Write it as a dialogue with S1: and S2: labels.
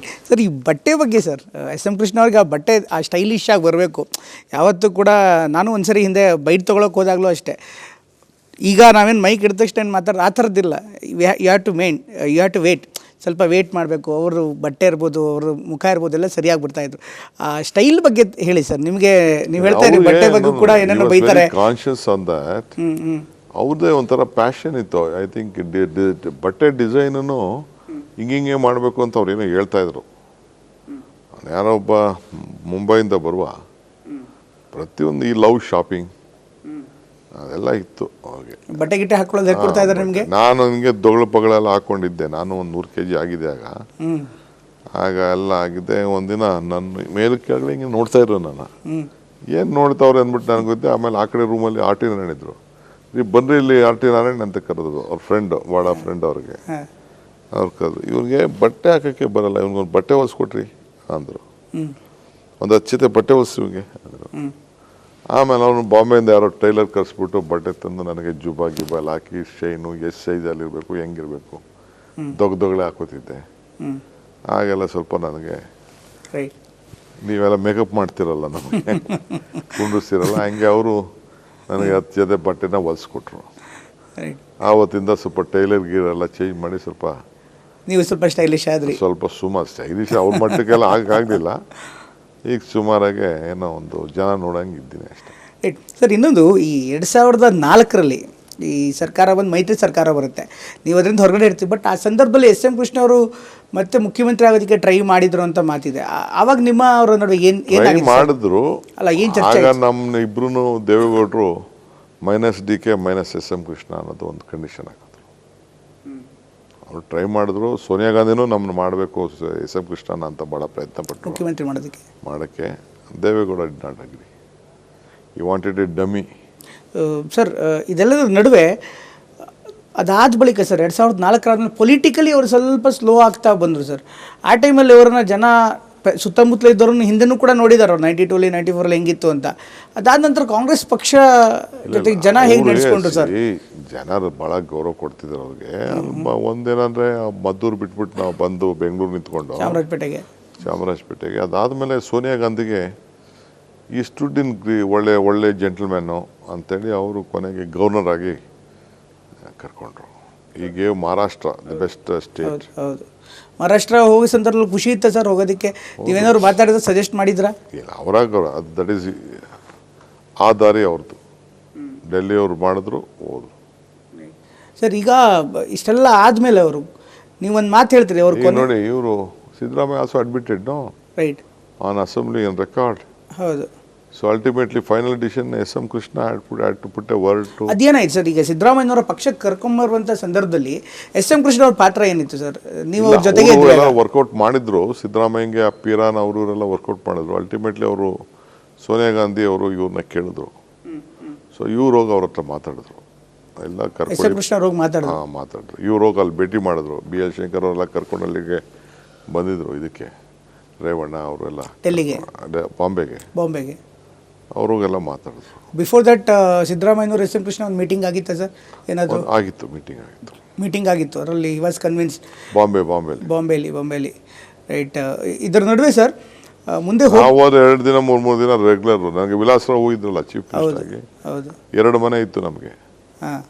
S1: Right sir ಈ ಬಟ್ಟೆ ಬಗ್ಗೆ ಸರ್ ಎಸ್ ಎಂ ಕೃಷ್ಣ ಅವ್ರಿಗೆ ಆ ಬಟ್ಟೆ ಆ ಸ್ಟೈಲಿಶ್ ಆಗಿ ಬರಬೇಕು. ಯಾವತ್ತೂ ಕೂಡ ನಾನು ಒಂದ್ಸರಿ ಹಿಂದೆ ಬೈಟ್ ತೊಗೊಳಕ್ಕೆ ಹೋದಾಗಲೂ ಅಷ್ಟೇ. ಈಗ ನಾವೇನು ಮೈಕ್ ಇಡಿದ ತಕ್ಷಣ ಏನು ಮಾತಾಡೋದು ಆ ಥರದ್ದಿಲ್ಲ. You have to main you have to wait ಸ್ವಲ್ಪ ವೇಟ್ ಮಾಡಬೇಕು. ಅವರು ಬಟ್ಟೆ ಇರ್ಬೋದು ಅವ್ರ ಮುಖ ಇರ್ಬೋದು ಎಲ್ಲ ಸರಿಯಾಗಿ ಬಿಡ್ತಾಯಿದ್ರು ಆ ಸ್ಟೈಲ್ ಬಗ್ಗೆ ಹೇಳಿ ಸರ್ ನಿಮಗೆ ನೀವು ಹೇಳ್ತಾ ಇದ್ದೀರಿ ಬಟ್ಟೆ ಬಗ್ಗೆ ಕೂಡ ಏನೇನೋ ಬೈತಾರೆ.
S2: ಕಾನ್ಶಿಯಸ್ ಆನ್ ದಟ್ ಅವ್ರದ್ದೇ ಒಂಥರ ಪ್ಯಾಷನ್ ಇತ್ತು. ಐ ಥಿಂಕ್ ಬಟ್ಟೆ ಡಿಸೈನನ್ನು ಹಿಂಗಿಂಗೆ ಮಾಡಬೇಕು ಅಂತ ಅವ್ರು ಏನೋ ಹೇಳ್ತಾ ಇದ್ರು. ಯಾರೋ ಒಬ್ಬ ಮುಂಬೈಯಿಂದ ಬರುವ ಪ್ರತಿಯೊಂದು ಈ ಲವ್ ಶಾಪಿಂಗ್ ಅದೆಲ್ಲ ಇತ್ತು ಅವಾಗೆ
S1: ಬಟ್ಟೆ ಗಿಟ್ಟೆ ಹಾಕೊಳ್ಳೋದು ಹೇಳ್ಕೊಡ್ತಾ ಇದ್ದಾರೆ ನಿಮಗೆ?
S2: ನಾನು ನನಗೆ ದೊಗಳು ಪಗಳೆಲ್ಲ ಹಾಕೊಂಡಿದ್ದೆ. ನಾನು ಒಂದು ನೂರು ಕೆ ಜಿ ಆಗಿದೆ ಆಗ. ಆಗ ಎಲ್ಲ ಆಗಿದೆ. ಒಂದಿನ ನನ್ನ ಮೇಲೆ ಕೆಳಗಡೆ ಹಿಂಗೆ ನೋಡ್ತಾ ಇದ್ರು ನಾನು ಏನು ನೋಡ್ತಾವ್ರೆ ಅಂದ್ಬಿಟ್ಟು ನನಗೆ ಗೊತ್ತೆ ಆಮೇಲೆ ಆ ಕಡೆ ರೂಮಲ್ಲಿ ಆರ್ ಟಿ ನಾರಾಯಣ ಇದ್ರು ನೀವು ಬನ್ರಿ ಇಲ್ಲಿ ಆರ್ ಟಿ ನಾರಾಯಣ ಅಂತ ಕರೆದ್ರು ಅವ್ರ ಫ್ರೆಂಡ್ ಭಾಳ ಫ್ರೆಂಡ್ ಅವ್ರಿಗೆ. ಅವ್ರು ಕರೆದು ಇವ್ರಿಗೆ ಬಟ್ಟೆ ಹಾಕೋಕ್ಕೆ ಬರಲ್ಲ ಇವ್ನಿಗೊಂದು ಬಟ್ಟೆ ಹೊಲಿಸ್ಕೊಟ್ರಿ ಅಂದರು. ಒಂದು ಅಚ್ಚತೆ ಬಟ್ಟೆ ಹೊಲಿಸಿವ್ಗೆ ಅಂದರು. ಆಮೇಲೆ ಅವನು ಬಾಂಬೆಯಿಂದ ಯಾರೋ ಟೈಲರ್ ಕರೆಸ್ಬಿಟ್ಟು ಬಟ್ಟೆ ತಂದು ನನಗೆ ಜುಬಾ ಗಿಬಾ ಎಲ್ಲ ಹಾಕಿ ಶೈನು ಎಷ್ಟು ಸೈಜಲ್ಲಿ ಇರಬೇಕು ಹೆಂಗಿರಬೇಕು. ದೊಗ್ ದೊಗಳೆ ಹಾಕೋತಿದ್ದೆ. ಆಗೆಲ್ಲ ಸ್ವಲ್ಪ ನನಗೆ ನೀವೆಲ್ಲ ಮೇಕಪ್ ಮಾಡ್ತಿರಲ್ಲ ನಮಗೆ. ಕುಂಡಿಸ್ತಿರಲ್ಲ ಹಂಗೆ ಅವರು ನನಗೆ ಹತ್ತು ಜೊತೆ ಬಟ್ಟೆನ ಹೊಲಿಸ್ಕೊಟ್ರು. ಆವತ್ತಿಂದ ಸ್ವಲ್ಪ ಟೈಲರ್ ಗೀರೆಲ್ಲ ಚೇಂಜ್ ಮಾಡಿ ಸ್ವಲ್ಪ
S1: ನೀವು ಸ್ವಲ್ಪ ಸ್ಟೈಲಿಶ್ ಆದ್ರಿ.
S2: ಸ್ವಲ್ಪ ಸುಮಾರು ಸ್ಟೈಲಿಶ್ ಅವ್ರ ಮಟ್ಟಕ್ಕೆಲ್ಲ ಆಗಲಿಲ್ಲ. ಈಗ ಸುಮಾರಾಗೆ ಏನೋ ಒಂದು ಜನ ನೋಡಂಗೆ ಇದ್ದೀನಿ ಅಷ್ಟೇ.
S1: ರೈಟ್ ಸರ್ ಇನ್ನೊಂದು ಈ ಎರಡು ಸಾವಿರದ ನಾಲ್ಕರಲ್ಲಿ ಈ ಸರ್ಕಾರ ಬಂದು ಮೈತ್ರಿ ಸರ್ಕಾರ ಬರುತ್ತೆ. ನೀವು ಅದರಿಂದ ಹೊರಗಡೆ ಇರ್ತೀವಿ ಬಟ್ ಆ ಸಂದರ್ಭದಲ್ಲಿ ಎಸ್ ಎಂ ಕೃಷ್ಣ ಅವರು ಮತ್ತೆ ಮುಖ್ಯಮಂತ್ರಿ ಆಗೋದಕ್ಕೆ ಟ್ರೈ ಮಾಡಿದ್ರು ಅಂತ ಮಾತಿದೆ. ಆವಾಗ ನಿಮ್ಮ ಅವರ ನಡುವೆ ಏನು ಏನು
S2: ಮಾಡಿದ್ರು.
S1: ಅಲ್ಲ, ಏನು ಚರ್ಚೆ
S2: ಆಗ ನಮ್ಮ ಇಬ್ರು ದೇವೇಗೌಡರು minus D K minus S M Krishna ಅನ್ನೋದು ಒಂದು ಕಂಡೀಷನ್ ಹಾಕಿದ್ರು. ಅವ್ರು ಟ್ರೈ ಮಾಡಿದ್ರು. ಸೋನಿಯಾ ಗಾಂಧಿನೂ ನಮ್ಮನ್ನು ಮಾಡಬೇಕು ಎಸ್ ಎಂ ಕೃಷ್ಣನ ಅಂತ ಭಾಳ ಪ್ರಯತ್ನ ಪಟ್ಟರು
S1: ಮುಖ್ಯಮಂತ್ರಿ ಮಾಡೋದಕ್ಕೆ?
S2: ಮಾಡೋಕ್ಕೆ. Deve Gowda did not agree he wanted a dummy
S1: sir ಇದೆಲ್ಲದರ ನಡುವೆ ಅದಾದ ಬಳಿಕ ಸರ್ ಎರಡು ಸಾವಿರದ ನಾಲ್ಕರಾದ್ಮೇಲೆ ಪೊಲಿಟಿಕಲಿ ಅವರು ಸ್ವಲ್ಪ ಸ್ಲೋ ಆಗ್ತಾ ಬಂದರು ಸರ್. ಆ ಟೈಮಲ್ಲಿ ಅವರನ್ನ ಜನ ಸುತ್ತಮುತ್ತಲ ಇದ್ದವ್ರನ್ನ ಹಿಂದೆನೂ ಕೂಡ ನೋಡಿದಾರೆ ಅವ್ರು. ನೈಂಟಿ ಟೂಲಿ ನೈಂಟಿ ಫೋರಲ್ಲಿ ಹೆಂಗಿತ್ತು ಅಂತ. ಅದಾದ ನಂತರ ಕಾಂಗ್ರೆಸ್ ಪಕ್ಷ ಜೊತೆಗೆ ಜನ ಹೇಗೆ ನಡೆಸ್ಕೊಂಡ್ರು ಸರ್?
S2: ಜನರು ಭಾಳ ಗೌರವ ಕೊಡ್ತಿದ್ರು ಅವ್ರಿಗೆ. ಒಂದೇನಂದ್ರೆ ಮದ್ದೂರು ಬಿಟ್ಬಿಟ್ಟು ನಾವು ಬಂದು ಬೆಂಗಳೂರು ನಿಂತ್ಕೊಂಡು.
S1: ಚಾಮರಾಜಪೇಟೆಗೆ.
S2: ಚಾಮರಾಜಪೇಟೆಗೆ. ಅದಾದಮೇಲೆ ಸೋನಿಯಾ ಗಾಂಧಿಗೆ ಈ ಸ್ಟುಡಿನ್ ಒಳ್ಳೆ ಒಳ್ಳೆ ಜೆಂಟಲ್ಮ್ಯಾನು ಅಂತೇಳಿ ಅವರು ಕೊನೆಗೆ ಗವರ್ನರ್ ಆಗಿ ಕರ್ಕೊಂಡ್ರು. ಈಗ ಮಹಾರಾಷ್ಟ್ರ ದಿ ಬೆಸ್ಟ್ ಸ್ಟೇಟ್.
S1: ಹೌದು ಮಹಾರಾಷ್ಟ್ರ ಹೋಗಿ ಸಂದರ್ಭದಲ್ಲಿ ಖುಷಿ ಇತ್ತು ಸರ್ ಹೋಗೋದಕ್ಕೆ. ನೀವೇನಾದ್ರು ಮಾತಾಡಿದ್ರೆ ಸಜೆಸ್ಟ್ ಮಾಡಿದ್ರಾ?
S2: ಇಲ್ಲ ಅವರಾಗ ಅದು ದಟ್ ಈಸ್ ಆ ದಾರಿ ಅವ್ರದ್ದು ಡೆಲ್ಲಿ ಅವ್ರು ಮಾಡಿದ್ರು ಹೋದ್ರು.
S1: ಸರ್ ಈಗ ಇಷ್ಟೆಲ್ಲ ಆದಮೇಲೆ ಅವರು ನೀವೊಂದು ಮಾತು ಹೇಳ್ತೀರಿ ಅವ್ರು
S2: ಈಗ ನೋಡಿ ಇವರು Siddaramaiah also admitted no
S1: right
S2: on assembly in record
S1: ಹೌದು.
S2: So ultimately final decision S M Krishna had put had to put a word to
S1: ಅದೇನಾಯ್ತು ಸರ್ ಈಗ ಸಿದ್ದರಾಮಯ್ಯನವರ ಪಕ್ಷಕ್ಕೆ ಕರ್ಕೊಂಬರುವಂಥ ಸಂದರ್ಭದಲ್ಲಿ ಎಸ್ ಎಂ ಕೃಷ್ಣ ಅವ್ರ ಪಾತ್ರ ಏನಿತ್ತು ಸರ್? ನೀವು ಅವ್ರ ಜೊತೆಗೆ ಇದ್ರಿ
S2: ವರ್ಕೌಟ್ ಮಾಡಿದ್ರು. ಸಿದ್ದರಾಮಯ್ಯಂಗೆ ಆ ಪೀರಾನ್ ಅವರು ಇವರೆಲ್ಲ ವರ್ಕೌಟ್ ಮಾಡಿದ್ರು. ಅಲ್ಟಿಮೇಟ್ಲಿ ಅವರು ಸೋನಿಯಾ ಗಾಂಧಿ ಅವರು ಇವ್ರನ್ನ ಕೇಳಿದ್ರು. ಸೊ ಇವ್ರು ಹೋಗಿ ಅವ್ರ ಹತ್ರ ಮಾತಾಡಿದ್ರು. ಎಲ್ಲ ಕರ್ಕೊಂಡು
S1: ಕೃಷ್ಣ ಅವ್ರು ಮಾತಾಡಿದ್ರು.
S2: ಹಾಂ ಇವ್ರು ಹೋಗಿ ಅಲ್ಲಿ ಭೇಟಿ ಮಾಡಿದ್ರು. ಬಿ ಎಲ್ ಶಂಕರ್ ಅವರೆಲ್ಲ ಕರ್ಕೊಂಡು ಅಲ್ಲಿಗೆ ಬಂದಿದ್ರು ಇದಕ್ಕೆ. ರೇವಣ್ಣ ಅವರೆಲ್ಲ
S1: ಡೆಲ್ಲಿಗೆ.
S2: ಅದೇ ಬಾಂಬೆಗೆ.
S1: ಬಾಂಬೆಗೆ.
S2: ಅವ್ರಿಗೆಲ್ಲ ಮಾತಾಡಿದ್ರು.
S1: ಬಿಫೋರ್ ದಟ್ ಸಿದ್ದರಾಮಯ್ಯನವರು ಎಸ್ ಎಂ ಕೃಷ್ಣ ಒಂದು ಮೀಟಿಂಗ್ ಆಗಿತ್ತಾ ಸರ್? ಏನಾದರೂ?
S2: ಆಗಿತ್ತು ಮೀಟಿಂಗ್ ಆಗಿತ್ತು.
S1: ಮೀಟಿಂಗ್ ಆಗಿತ್ತು. ಅದರಲ್ಲಿ ವಾಸ್ ಕನ್ವಿನ್ಸ್
S2: ಬಾಂಬೆ ಬಾಂಬೆ
S1: ಬಾಂಬೆಲಿ. ಬಾಂಬೆಲಿ ರೈಟ್ ಇದರ ನಡುವೆ ಸರ್ ಮುಂದೆ
S2: ಹೋದ ಎರಡು ದಿನ ಮೂರು ಮೂರು ದಿನ ರೆಗ್ಯುಲರ್ ನನಗೆ ವಿಲಾಸ ಹೋಗಿದ್ರಲ್ಲ ಚೀಫ್
S1: ಹೌದು.
S2: ಎರಡು ಮನೆ ಇತ್ತು ನಮಗೆ.
S1: ಹಾಂ